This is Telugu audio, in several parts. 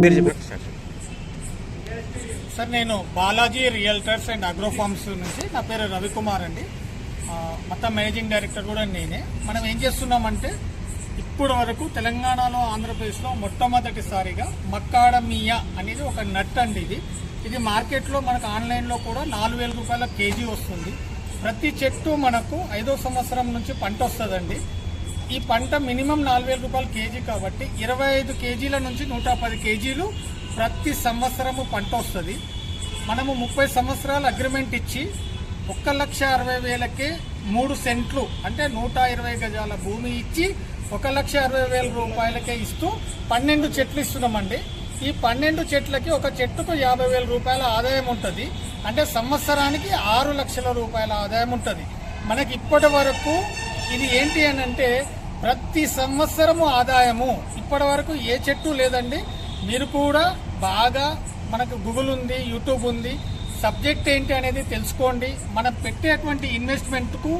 మీరు చెప్పండి సార్. నేను బాలాజీ రియల్టర్స్ అండ్ అగ్రోఫార్మ్స్ నుంచి నా పేరు రవికుమార్ అండి. మొత్తం మేనేజింగ్ డైరెక్టర్ కూడా నేనే. మనం ఏం చేస్తున్నామంటే ఇప్పుడు వరకు తెలంగాణలో ఆంధ్రప్రదేశ్లో మొట్టమొదటిసారిగా మక్కాడమియా అనేది ఒక నట్ అండి ఇది. ఇది మార్కెట్లో మనకు ఆన్లైన్లో కూడా నాలుగు వేల రూపాయల కేజీ వస్తుంది. ప్రతి చెట్టు మనకు ఐదో సంవత్సరం నుంచి పంట వస్తుందండి. ఈ పంట మినిమం నాలుగు వేల రూపాయలు కేజీ కాబట్టి ఇరవై ఐదు కేజీల నుంచి నూట పది కేజీలు ప్రతి సంవత్సరము పంట వస్తుంది. మనము ముప్పై సంవత్సరాలు అగ్రిమెంట్ ఇచ్చి ఒక్క లక్ష అరవై వేలకే మూడు సెంట్లు అంటే నూట ఇరవై గజాల భూమి ఇచ్చి ఒక లక్ష అరవై వేల రూపాయలకే ఇస్తూ పన్నెండు చెట్లు ఇస్తున్నామండి. ఈ పన్నెండు చెట్లకి ఒక చెట్టుకు యాభై వేల రూపాయల ఆదాయం ఉంటుంది. అంటే సంవత్సరానికి ఆరు లక్షల రూపాయల ఆదాయం ఉంటుంది. మనకి ఇప్పటి వరకు ఇది ఏంటి అని అంటే ప్రతి సంవత్సరము ఆదాయము. ఇప్పటి వరకు ఏ చెట్టు లేదండి. మీరు కూడా బాగా మనకు గూగుల్ ఉంది యూట్యూబ్ ఉంది. సబ్జెక్ట్ ఏంటి అనేది తెలుసుకోండి. మనం పెట్టేటువంటి ఇన్వెస్ట్మెంట్కు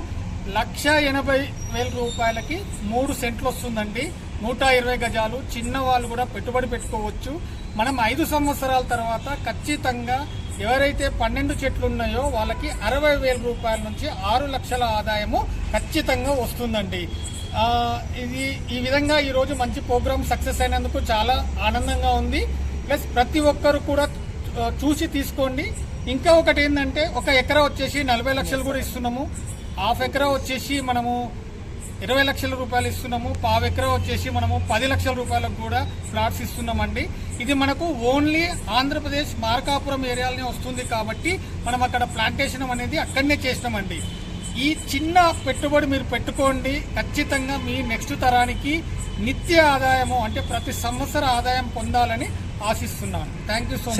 లక్ష ఎనభై వేల రూపాయలకి మూడు సెంట్లు వస్తుందండి. నూట ఇరవై గజాలు. చిన్న వాళ్ళు కూడా పెట్టుబడి పెట్టుకోవచ్చు. మనం ఐదు సంవత్సరాల తర్వాత ఖచ్చితంగా ఎవరైతే పన్నెండు చెట్లు ఉన్నాయో వాళ్ళకి అరవై వేల రూపాయల నుంచి ఆరు లక్షల ఆదాయము ఖచ్చితంగా వస్తుందండి. ఇది ఈ విధంగా ఈరోజు మంచి ప్రోగ్రామ్ సక్సెస్ అయినందుకు చాలా ఆనందంగా ఉంది. ప్లస్ ప్రతి ఒక్కరు కూడా చూసి తీసుకోండి. ఇంకా ఒకటి ఏంటంటే ఒక ఎకరా వచ్చేసి నలభై లక్షలు కూడా ఇస్తున్నాము. హాఫ్ ఎకరా వచ్చేసి మనము ఇరవై లక్షల రూపాయలు ఇస్తున్నాము. పావు ఎకరా వచ్చేసి మనము పది లక్షల రూపాయలకు కూడా ఫ్లాట్స్ ఇస్తున్నామండి. ఇది మనకు ఓన్లీ ఆంధ్రప్రదేశ్ మార్కాపురం ఏరియాలోనే వస్తుంది కాబట్టి మనం అక్కడ ప్లాంటేషన్ అనేది అక్కడనే చేసినామండి. ఈ చిన్న పెట్టుబడి మీరు పెట్టుకోండి. ఖచ్చితంగా మీ నెక్స్ట్ తరానికి నిత్య ఆదాయము అంటే ప్రతి సంవత్సర ఆదాయం పొందాలని ఆశిస్తున్నాను. Thank you so much.